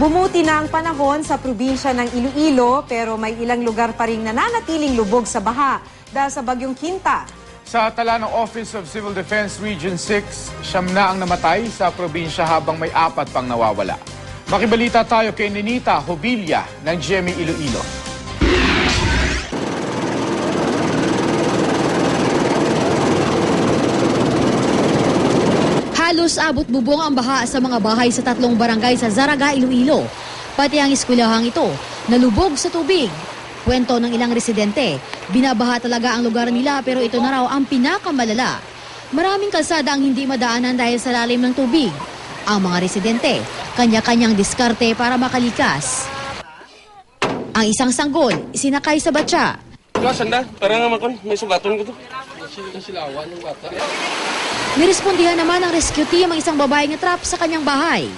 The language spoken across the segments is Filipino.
Bumuti na ang panahon sa probinsya ng Iloilo pero may ilang lugar pa rin nananatiling lubog sa baha dahil sa bagyong Kinta. Sa tala ng Office of Civil Defense Region 6, siyam na ang namatay sa probinsya habang may apat pang nawawala. Makibalita tayo kay Ninita Hobilia ng GMA Iloilo. Halos abot bubong ang baha sa mga bahay sa tatlong barangay sa Zaraga, Iloilo. Pati ang eskwelahang ito, nalubog sa tubig. Kwento ng ilang residente, binabaha talaga ang lugar nila pero ito na raw ang pinakamalala. Maraming kalsada ang hindi madaanan dahil sa lalim ng tubig. Ang mga residente, kanya-kanyang diskarte para makalikas. Ang isang sanggol, sinakay sa batya. Wala, sanda. Para nga makon, may sugaton ko to. Nirespondihan naman ng rescue team ang isang babaeng trap sa kanyang bahay.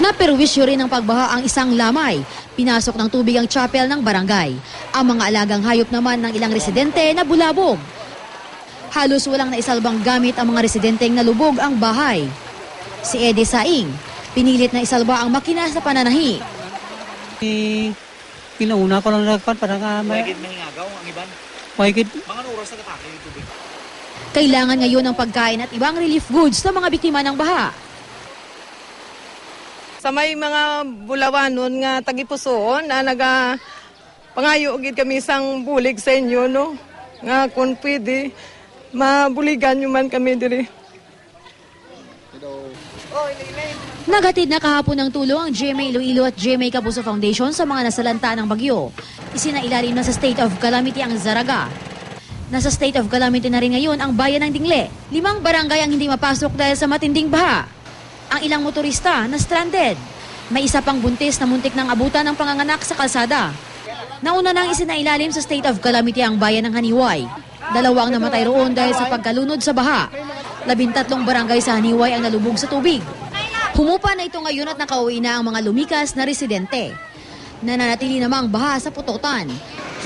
Naperwisyo rin ng pagbaha ang isang lamay. Pinasok ng tubig ang chapel ng barangay. Ang mga alagang hayop naman ng ilang residente na bulabog. Halos walang naisalbang gamit ang mga residenteng nalubog ang bahay. Si Eddie Saing, pinilit na isalba ang makina sa pananahi. Pinauna ko lang nagpan para nga may... Mahigit mahingagaw ang iban. Mahigit. Mga oras na katake yung tubig. Kailangan ngayon ng pagkain at ibang relief goods sa mga biktima ng baha. Sa may mga bulawan nun nga tagipusoon na naga pangayo gid kami isang bulig sa inyo no nga kung pwede mabuligan nyo man kami diri. Nagatid na kahapon ng tulong ang GMA Iloilo at GMA Kapuso Foundation sa mga nasalanta ng bagyo. Isinailalim na sa state of calamity ang Zaraga. Nasa state of calamity na rin ngayon ang bayan ng Dingle. Limang barangay ang hindi mapasok dahil sa matinding baha. Ang ilang motorista na stranded. May isa pang buntis na muntik ng abutan ng panganganak sa kalsada. Nauna nang isinailalim sa state of calamity ang bayan ng Haniway. Dalawang namatay roon dahil sa pagkalunod sa baha. Labintatlong barangay sa Haniway ang nalubog sa tubig. Humupa na ito ngayon at nakauwi na ang mga lumikas na residente. Nananatili namang baha sa pututan.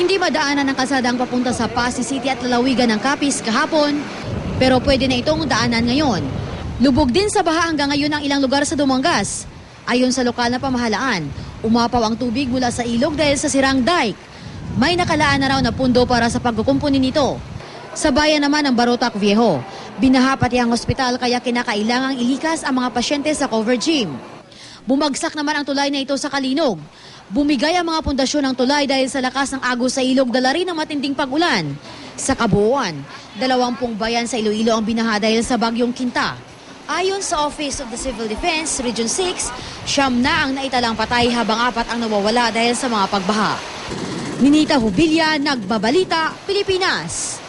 Hindi madaanan ng kalsada ang papunta sa Pasig City at lalawigan ng Capiz kahapon, pero pwede na itong daanan ngayon. Lubog din sa baha hanggang ngayon ang ilang lugar sa Dumangas. Ayon sa lokal na pamahalaan, umapaw ang tubig mula sa ilog dahil sa sirang dike. May nakalaan na raw na pundo para sa pagkukumpuni nito. Sa bayan naman ng Barotac Viejo, binaha pati ang ospital kaya kinakailangang ilikas ang mga pasyente sa cover gym. Bumagsak naman ang tulay na ito sa Kalinog. Bumigay ang mga pundasyon ng tulay dahil sa lakas ng agos sa ilog dala rin ng matinding pag-ulan. Sa kabuuan, dalawampung bayan sa Iloilo ang binaha dahil sa bagyong Kinta. Ayon sa Office of the Civil Defense, Region 6, siyam na ang naitalang patay habang apat ang nawawala dahil sa mga pagbaha. Ninita Hubilya, Nagbabalita, Pilipinas.